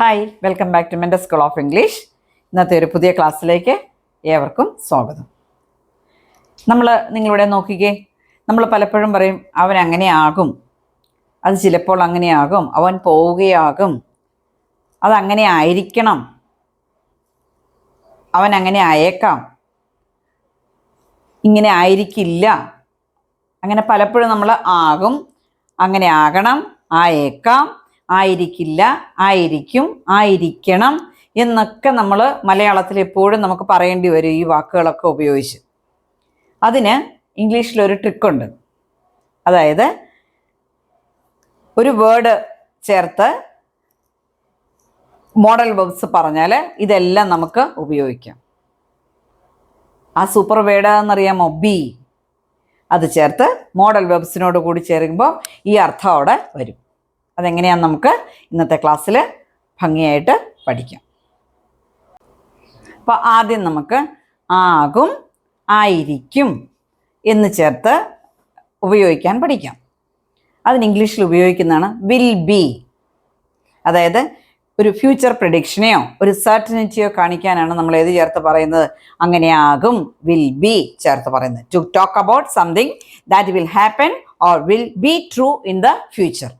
Hi welcome back to മെന്റെ school of English ഇന്നത്തെ ഒരു പുതിയ ക്ലാസ്സിലേക്ക് ഏവർക്കും സ്വാഗതം. നമ്മൾ നിങ്ങളിവിടെ നോക്കിക്കേ നമ്മൾ പലപ്പോഴും പറയും അവൻ അങ്ങനെയാകും. അത് ചിലപ്പോൾ അങ്ങനെയാകും. അവൻ പോവുകയാകും. അതങ്ങനെ ആയിരിക്കണം. അവൻ അങ്ങനെ ആയേക്കാം. ഇങ്ങനെ ആയിരിക്കില്ല. അങ്ങനെ പലപ്പോഴും നമ്മൾ ആകും അങ്ങനെ ആകണം ആയേക്കാം. ആയിരിക്കില്ല ആയിരിക്കും ആയിരിക്കണം എന്നൊക്കെ നമ്മൾ മലയാളത്തിൽ എപ്പോഴും നമുക്ക് പറയേണ്ടി വരും ഈ വാക്കുകളൊക്കെ ഉപയോഗിച്ച്. അതിന് ഇംഗ്ലീഷിലൊരു ട്രിക്കുണ്ട്. അതായത് ഒരു വേർഡ് ചേർത്ത് മോഡൽ വെബ്സ് പറഞ്ഞാൽ ഇതെല്ലാം നമുക്ക് ഉപയോഗിക്കാം. ആ സൂപ്പർ വേർഡ് എന്നറിയാമോ? ബി. അത് ചേർത്ത് മോഡൽ വെബ്സിനോട് കൂടി ചേരുമ്പോൾ ഈ അർത്ഥം അവിടെ വരും. അതെങ്ങനെയാന്ന് നമുക്ക് ഇന്നത്തെ ക്ലാസ്സിൽ ഭംഗിയായിട്ട് പഠിക്കാം. അപ്പോൾ ആദ്യം നമുക്ക് ആകും ആയിരിക്കും എന്ന് ചേർത്ത് ഉപയോഗിക്കാൻ പഠിക്കാം. അതിന് ഇംഗ്ലീഷിൽ ഉപയോഗിക്കുന്നതാണ് വിൽ ബി അതായത് ഒരു ഫ്യൂച്ചർ പ്രഡിക്ഷനെയോ ഒരു സർട്ടനിറ്റിയോ കാണിക്കാനാണ് നമ്മൾ ഏത് ചേർത്ത് പറയുന്നത്? അങ്ങനെയാകും വിൽ ബി ചേർത്ത് പറയുന്നത്. To talk about something that will happen or will be true in the future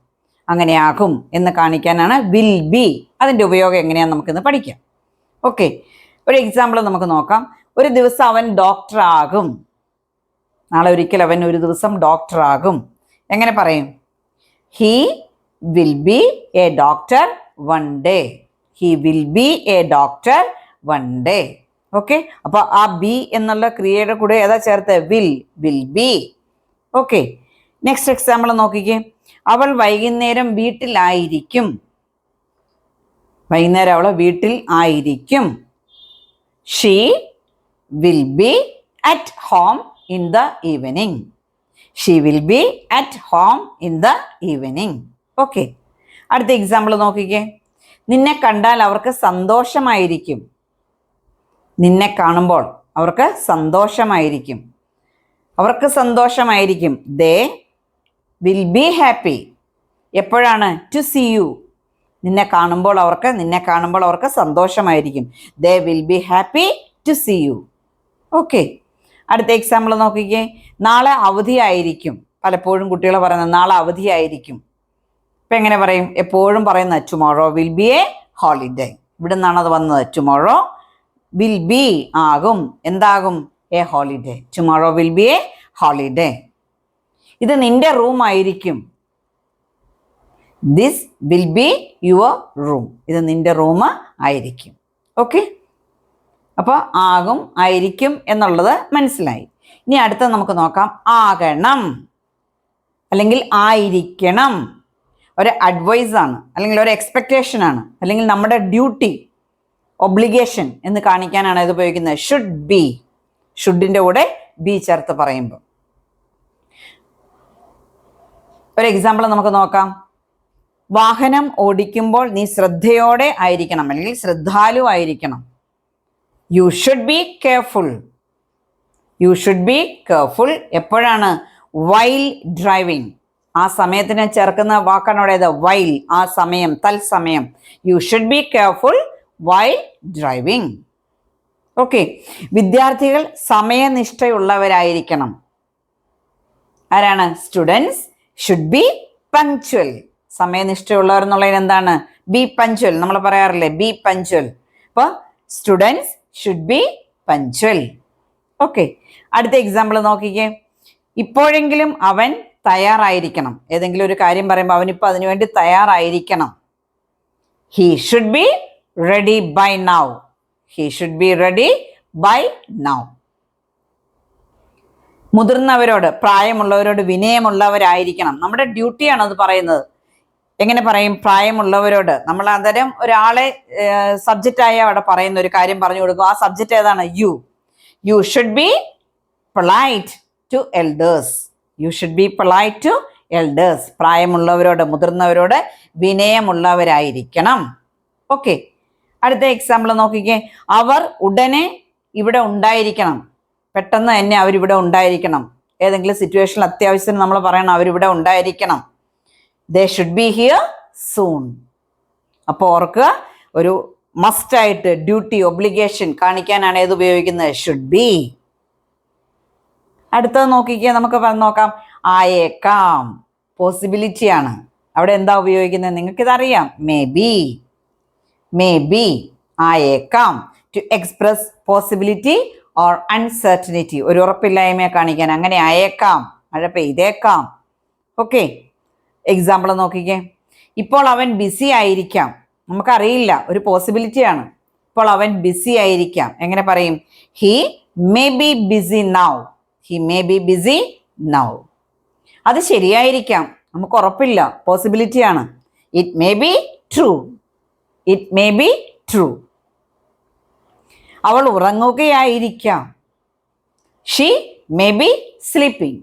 അങ്ങനെയാകും എന്ന് കാണിക്കാനാണ് വിൽ ബി. അതിന്റെ ഉപയോഗം എങ്ങനെയാണെന്ന് നമുക്കിന്ന് പഠിക്കാം. ഓക്കെ. ഒരു എക്സാമ്പിൾ നമുക്ക് നോക്കാം. ഒരു ദിവസം അവൻ ഡോക്ടർ ആകും. നാളെ ഒരിക്കൽ അവൻ ഒരു ദിവസം ഡോക്ടർ ആകും. എങ്ങനെ പറയും? He will be a doctor one day he will be a doctor one day okay. അപ്പോൾ ആ ബി എന്നുള്ള ക്രിയയുടെ കൂടെ ഏതാ ചേർത്ത്? Will will be okay. Next example നോക്കിക്കേ. അവൾ വൈകുന്നേരം വീട്ടിലായിരിക്കും. വൈകുന്നേരം അവൾ വീട്ടിൽ ആയിരിക്കും. She will be at home in the evening she will be at home in the evening okay അടുത്ത എക്സാമ്പിൾ നോക്കിക്കേ. നിന്നെ കണ്ടാൽ അവർക്ക് സന്തോഷമായിരിക്കും. നിന്നെ കാണുമ്പോൾ അവർക്ക് സന്തോഷമായിരിക്കും. അവർക്ക് സന്തോഷമായിരിക്കും. They will be happy. എപ്പോഴാണ്? To see you. നിന്നെ കാണുമ്പോൾ അവർക്ക് നിന്നെ കാണുമ്പോൾ അവർക്ക് സന്തോഷമായിരിക്കും. They will be happy to see you. Okay. അടുത്ത എക്സാമ്പിൾ നോക്കിക്കേ. നാളെ അവധിയായിരിക്കും. പലപ്പോഴും കുട്ടികൾ പറയുന്നത് നാളെ അവധിയായിരിക്കും. ഇപ്പം എങ്ങനെ പറയും? എപ്പോഴും പറയുന്ന tomorrow will be a holiday ഇവിടെ നിന്നാണ് അത് വന്നത്. ടുമോറോ വിൽ ബി ആകും. എന്താകും? A holiday tomorrow will be a holiday ഇത് നിന്റെ റൂം ആയിരിക്കും. This will be your room ഇത് നിന്റെ റൂം ആയിരിക്കും. ഓക്കെ അപ്പോൾ ആകും ആയിരിക്കും എന്നുള്ളത് മനസ്സിലായി. ഇനി അടുത്ത നമുക്ക് നോക്കാം. ആകണം. അല്ലെങ്കിൽ ആയിരിക്കണം. ഒരു അഡ്വൈസാണ് അല്ലെങ്കിൽ ഒരു എക്സ്പെക്റ്റേഷൻ ആണ്. അല്ലെങ്കിൽ നമ്മുടെ ഡ്യൂട്ടി ഒബ്ലിഗേഷൻ എന്ന് കാണിക്കാനാണ് ഇത് ഉപയോഗിക്കുന്നത്. ഷുഡ് ബി ഷുഡിന്റെ കൂടെ ബി ചേർത്ത് പറയുമ്പോൾ ഒരു എക്സാമ്പിൾ നമുക്ക് നോക്കാം. വാഹനം ഓടിക്കുമ്പോൾ നീ ശ്രദ്ധയോടെ ആയിരിക്കണം അല്ലെങ്കിൽ ശ്രദ്ധാലു ആയിരിക്കണം. You should be careful you should be careful എപ്പോഴാണ്? വൈൽ ഡ്രൈവിംഗ് ആ സമയത്തിന് ചേർക്കുന്ന വാക്കാണ് അവിടെ വൈൽ ആ സമയം തൽസമയം you should be careful while driving okay വിദ്യാർത്ഥികൾ സമയനിഷ്ഠയുള്ളവരായിരിക്കണം. ആരാണ്? സ്റ്റുഡൻസ് ഷുഡ് ബി പങ്ക്ച്വൽ സമയനിഷ്ഠയുള്ളവർ എന്നുള്ളതിന് എന്താണ്? ബി പഞ്ച്വൽ നമ്മൾ പറയാറില്ലേ? ബി പഞ്ച്വൽ അപ്പോൾ students should be punctual okay അടുത്ത എക്സാമ്പിൾ നോക്കിക്കേ. ഇപ്പോഴെങ്കിലും അവൻ തയ്യാറായിരിക്കണം. ഏതെങ്കിലും ഒരു കാര്യം പറയുമ്പോൾ അവനിപ്പോൾ അതിനുവേണ്ടി തയ്യാറായിരിക്കണം. He should be ready by now he should be ready by now മുതിർന്നവരോട് പ്രായമുള്ളവരോട് വിനയമുള്ളവരായിരിക്കണം. നമ്മുടെ ഡ്യൂട്ടിയാണ് അത് പറയുന്നത്. എങ്ങനെ പറയും? പ്രായമുള്ളവരോട്. നമ്മൾ അന്നേരം ഒരാളെ സബ്ജക്റ്റായി അവിടെ പറയുന്ന ഒരു കാര്യം പറഞ്ഞു കൊടുക്കും. ആ സബ്ജക്റ്റ് ഏതാണ്? You you should be polite to elders you should be polite to elders പ്രായമുള്ളവരോട് മുതിർന്നവരോട് വിനയമുള്ളവരായിരിക്കണം. ഓക്കെ അടുത്ത എക്സാമ്പിൾ നോക്കിക്കേ. അവർ ഉടനെ ഇവിടെ ഉണ്ടായിരിക്കണം. പെട്ടെന്ന് തന്നെ അവരിവിടെ ഉണ്ടായിരിക്കണം. ഏതെങ്കിലും സിറ്റുവേഷനിൽ അത്യാവശ്യത്തിന് നമ്മൾ പറയണം അവരിവിടെ ഉണ്ടായിരിക്കണം. They should be here soon അപ്പോൾ ഓർക്കുക ഒരു മസ്റ്റായിട്ട് ഡ്യൂട്ടി ഒബ്ലിഗേഷൻ കാണിക്കാനാണ് ഏത് ഉപയോഗിക്കുന്നത്? ഷുഡ് ബി അടുത്തത് നോക്കിക്കേ നമുക്ക് പറഞ്ഞു നോക്കാം. ആയേക്കാം. പോസിബിലിറ്റി ആണ്. അവിടെ എന്താ ഉപയോഗിക്കുന്നത്? നിങ്ങൾക്കിതറിയാം. മേ ബി മേ ബി ആയേക്കാം. To express possibility or uncertainty ഒരു ഉറപ്പില്ലായ്മയെ കാണിക്കാൻ അങ്ങനെ അയേക്കാം മഴ പെയ്തേക്കാം. ഓക്കെ എക്സാമ്പിൾ നോക്കിക്കേ. ഇപ്പോൾ അവൻ ബിസി ആയിരിക്കാം. നമുക്കറിയില്ല ഒരു പോസിബിലിറ്റിയാണ് ഇപ്പോൾ അവൻ ബിസി ആയിരിക്കാം. എങ്ങനെ പറയും? He may be busy now he may be busy now അത് ശരിയായിരിക്കാം. നമുക്ക് ഉറപ്പില്ല പോസിബിലിറ്റിയാണ് it may be true it may be true അവൾ ഉറങ്ങുകയായിരിക്കാം. She may be sleeping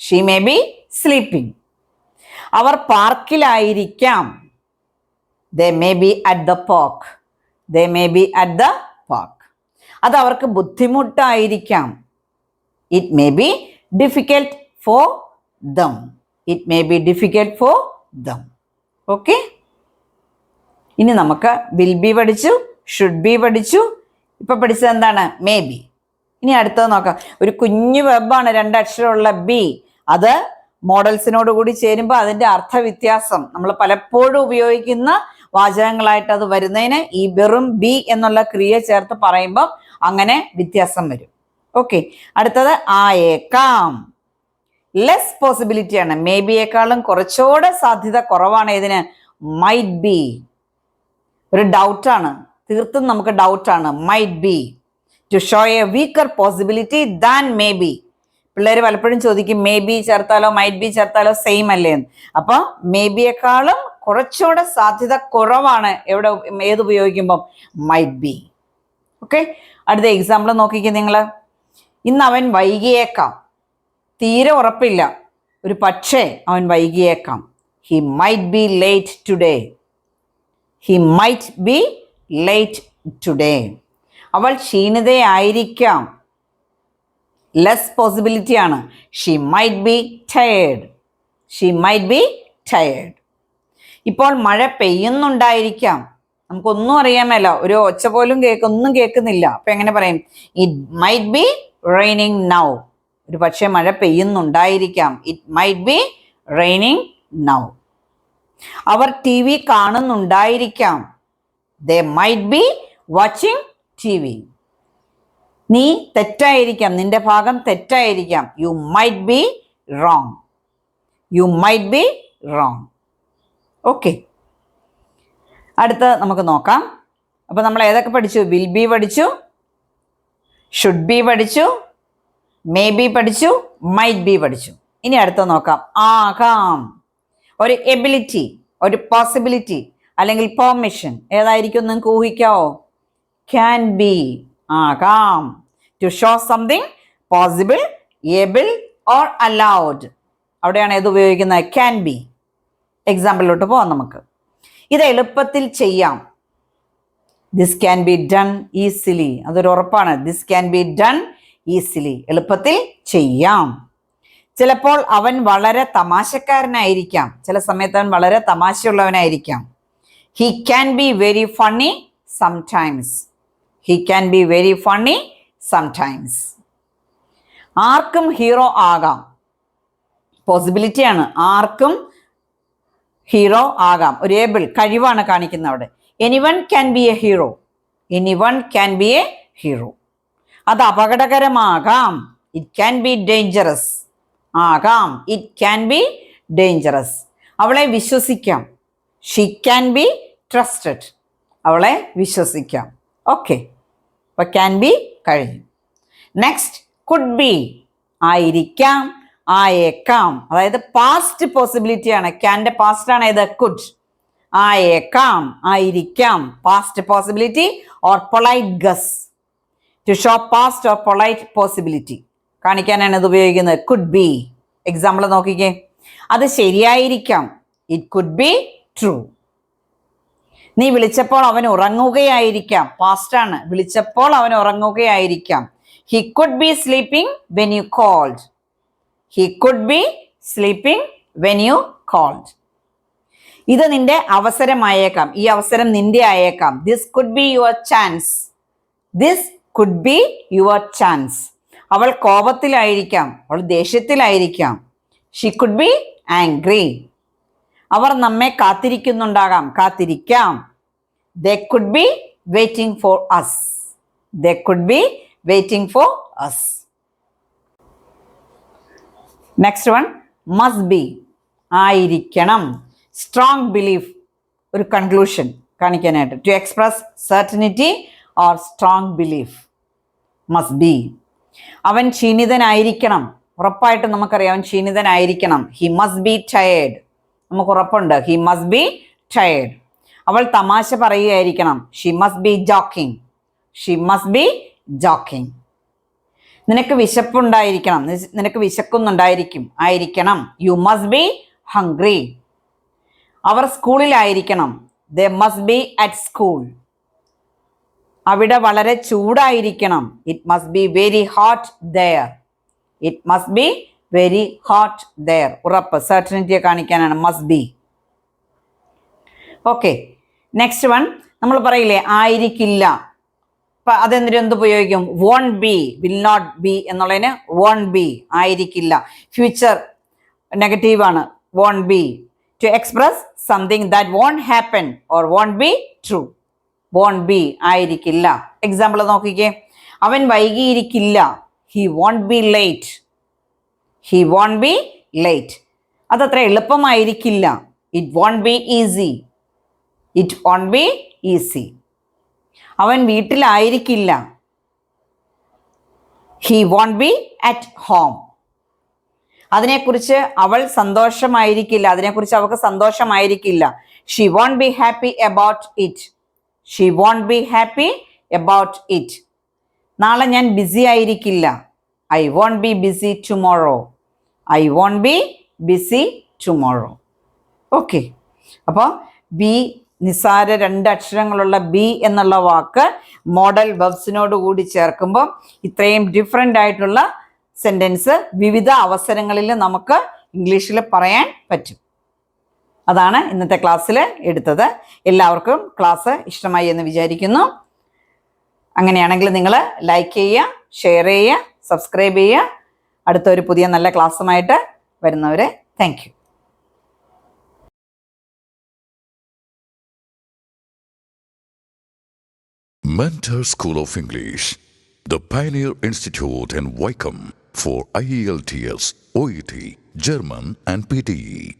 she may be sleeping our പാർക്കിലായിരിക്കാം. They may be at the park they may be at the park അത് അവർക്ക് ബുദ്ധിമുട്ടായിരിക്കാം. It may be difficult for them it may be difficult for them okay ഇനി നമുക്ക് will be പഠിച്ചു should be പഠിച്ചു ഇപ്പൊ പഠിച്ചത് എന്താണ്? May be ഇനി അടുത്തത് നോക്കാം. ഒരു കുഞ്ഞു വെബാണ് രണ്ടക്ഷരമുള്ള ബി അത് മോഡൽസിനോട് കൂടി ചേരുമ്പോൾ അതിന്റെ അർത്ഥവ്യത്യാസം. നമ്മൾ പലപ്പോഴും ഉപയോഗിക്കുന്ന വാചകങ്ങളായിട്ട് അത് വരുന്നതിന് ഈ വെറും ബി എന്നുള്ള ക്രിയ ചേർത്ത് പറയുമ്പോൾ അങ്ങനെ വ്യത്യാസം വരും. ഓക്കെ അടുത്തത് ആയേക്കാം. ലെസ് പോസിബിലിറ്റി ആണ്. മേ ബിയേക്കാളും കുറച്ചുകൂടെ സാധ്യത കുറവാണ് ഇതിന്. മൈറ്റ് ബി ഒരു ഡൗട്ടാണ് തീർത്തും നമുക്ക് ഡൗട്ടാണ് might be to show a weaker possibility than may be പിള്ളേർ പലപ്പോഴും ചോദിക്കും മേ ബി ചേർത്താലോ മൈറ്റ് ബി ചേർത്താലോ സെയിം അല്ലേ എന്ന്. അപ്പൊ മേ ബിയേക്കാളും കുറച്ചുകൂടെ സാധ്യത കുറവാണ് എവിടെ ഏത് ഉപയോഗിക്കുമ്പം. മൈറ്റ് ബി ഓക്കെ അടുത്ത എക്സാമ്പിൾ നോക്കിക്കേ നിങ്ങൾ. ഇന്ന് അവൻ വൈകിയേക്കാം. തീരെ ഉറപ്പില്ല. ഒരു പക്ഷേ അവൻ വൈകിയേക്കാം. He might be late today he might be late today അവൾ ക്ഷീണിതയായിരിക്കാം. ലെസ് പോസിബിലിറ്റി ആണ്. She might be tired she might be tired ഇപ്പോൾ മഴ പെയ്യുന്നുണ്ടായിരിക്കാം. നമുക്കൊന്നും അറിയാമല്ലോ ഒരു ഒച്ച പോലും കേക്ക് ഒന്നും കേൾക്കുന്നില്ല. അപ്പം എങ്ങനെ പറയും? It might be raining now ഒരു പക്ഷേ മഴ പെയ്യുന്നുണ്ടായിരിക്കാം. It might be raining now our T V കാണുന്നുണ്ടായിരിക്കാം. They might be watching T V നീ തെറ്റായിരിക്കാം. നിന്റെ ഭാഗം തെറ്റായിരിക്കാം. You might be wrong you might be wrong okay അടുത്ത നമുക്ക് നോക്കാം. അപ്പോൾ നമ്മൾ ഏതൊക്കെ പഠിച്ചു? വിൽ ബി പഠിച്ചു. ഷുഡ് ബി പഠിച്ചു. മേ ബി പഠിച്ചു. മൈറ്റ് ബി പഠിച്ചു. ഇനി അടുത്ത നോക്കാം. ആകാം. ഒരു എബിലിറ്റി ഒരു പോസിബിലിറ്റി അല്ലെങ്കിൽ പെർമിഷൻ ഏതായിരിക്കും നിങ്ങൾക്ക് ഊഹിക്കാവോ? ക്യാൻ ബി ആകാം. To show something possible able or allowed അവിടെയാണ് ഏത് ഉപയോഗിക്കുന്നത്? ക്യാൻ ബി എക്സാമ്പിളിലോട്ട് പോവാം നമുക്ക്. ഇത് എളുപ്പത്തിൽ ചെയ്യാം. This can be done easily അതൊരു ഉറപ്പാണ്. This can be done easily എളുപ്പത്തിൽ ചെയ്യാം. ചിലപ്പോൾ അവൻ വളരെ തമാശക്കാരനായിരിക്കാം. ചില സമയത്ത് അവൻ വളരെ തമാശയുള്ളവനായിരിക്കാം. He can be very funny sometimes he can be very funny sometimes ആർക്കും ഹീറോ ആകാം. പോസിബിലിറ്റിയാണ് ആർക്കും ഹീറോ ആകാം. ഒരു ഏബിൾ കഴിവാണ് കാണിക്കുന്നത് അവിടെ. Anyone can be a hero anyone can be a hero അത് അപകടകരമാകാം. ഇറ്റ് ക്യാൻ ബി ഡേഞ്ചറസ് ആകാം. ഇറ്റ് ക്യാൻ ബി ഡേഞ്ചറസ് അവളെ വിശ്വസിക്കാം. ഷീ ക്യാൻ ബി ട്രസ്റ്റഡ് അവളെ വിശ്വസിക്കാം. ഓക്കെ അപ്പോൾ ക്യാൻ ബി കഴിഞ്ഞു. നെക്സ്റ്റ് കുഡ് ബി ആയിരിക്കാം ആയേക്കാം. അതായത് പാസ്റ്റ് പോസിബിലിറ്റി ആണ്. ക്യാന്റെ പാസ്റ്റ് ആണ് ഏത്? കുഡ് ആയേക്കാം ആയിരിക്കാം. Past possibility or polite guess to show past or polite possibility കാണിക്കാനാണ് ഇത് ഉപയോഗിക്കുന്നത്. കുഡ് ബി എക്സാമ്പിൾ നോക്കിക്കേ. അത് ശരിയായിരിക്കാം. ഇറ്റ് കുഡ് ബി ട്രൂ നീ വിളിച്ചപ്പോൾ അവൻ ഉറങ്ങുകയായിരിക്കാം. പാസ്റ്റ് ആണ്. വിളിച്ചപ്പോൾ അവൻ ഉറങ്ങുകയായിരിക്കാം. He could be sleeping when you called he could be sleeping when you called ഇത് നിന്റെ അവസരമായേക്കാം. ഈ അവസരം നിന്റെ ആയേക്കാം. This could be your chance this could be your chance അവൾ കോപത്തിലായിരിക്കാം. അവൾ ദേഷ്യത്തിലായിരിക്കാം. ഷി കുഡ് ബി ആംഗ്രി അവർ നമ്മെ കാത്തിരിക്കുന്നുണ്ടാകാം. കാത്തിരിക്കാം. They could be waiting for us they could be waiting for us next one must be ആയിരിക്കണം. സ്ട്രോങ് ബിലീഫ് ഒരു കൺക്ലൂഷൻ കാണിക്കാനായിട്ട്. To express certainty or strong belief must be അവൻ ക്ഷീണിതനായിരിക്കണം. ഉറപ്പായിട്ടും നമുക്കറിയാം അവൻ ക്ഷീണിതനായിരിക്കണം. ഹി മസ്റ്റ് ബി ടയേർഡ് നമുക്ക് ഉറപ്പുണ്ട് ഹി മസ്റ്റ് ബി ടയേർഡ് അവൾ തമാശ പറയുകയായിരിക്കണം. She must be joking she must be joking നിനക്ക് വിശപ്പുണ്ടായിരിക്കണം. നിനക്ക് വിശക്കുന്നുണ്ടായിരിക്കും. ആയിരിക്കണം. യു മസ്റ്റ് ബി ഹംഗ്രി അവർ സ്കൂളിലായിരിക്കണം. They must be at school അവിടെ വളരെ ചൂടായിരിക്കണം. It must be very hot there it must be very hot there. ഉറപ്പ്. സർട്ടനിറ്റിയെ കാണിക്കാനാണ്. Must be okay next one നമ്മൾ പറയില്ലേ ആയിരിക്കില്ല. അപ്പം അതെന്തിനും എന്ത് ഉപയോഗിക്കും? Won't be will not be എന്നുള്ളതിന് വോൺ ബി ആയിരിക്കില്ല. ഫ്യൂച്ചർ നെഗറ്റീവ് ആണ്. Won't be to express something that won't happen or won't be true won't be ആയിരിക്കില്ല. എക്സാമ്പിൾ നോക്കിക്കേ. അവൻ വൈകിയിരിക്കില്ല. He won't be late he won't be late അതത്ര എളുപ്പമായിരിക്കില്ല. It won't be easy it won't be easy അവൻ വീട്ടിലായിരിക്കില്ല. He won't be at home അതിനെക്കുറിച്ച് അവൾ സന്തോഷമായിരിക്കില്ല. അതിനെക്കുറിച്ച് അവൾക്ക് സന്തോഷമായിരിക്കില്ല. She won't be happy about it she won't be happy about it നാളെ ഞാൻ busy ആയിരിക്കില്ല. I won't be busy tomorrow I won't be busy tomorrow okay അപ്പോൾ ബി നിസാര രണ്ട് അക്ഷരങ്ങളുള്ള ബി എന്നുള്ള വാക്ക് മോഡൽ വെബ്സിനോട് കൂടി ചേർക്കുമ്പോൾ ഇത്രയും ഡിഫറെന്റ് ആയിട്ടുള്ള സെന്റൻസ് വിവിധ അവസരങ്ങളിൽ നമുക്ക് ഇംഗ്ലീഷിൽ പറയാൻ പറ്റും. അതാണ് ഇന്നത്തെ ക്ലാസ്സിൽ എടുത്തത്. എല്ലാവർക്കും ക്ലാസ് ഇഷ്ടമായി എന്ന് വിചാരിക്കുന്നു. അങ്ങനെയാണെങ്കിൽ നിങ്ങൾ ലൈക്ക് ചെയ്യുക ഷെയർ ചെയ്യുക സബ്സ്ക്രൈബ് ചെയ്യുക അടുത്തൊരു പുതിയ നല്ല ക്ലാസ്സുമായിട്ട് വരുന്നവരെ thank Mentor School of English, the Pioneer Institute in Wycombe for IELTS, OET, German, and PTE.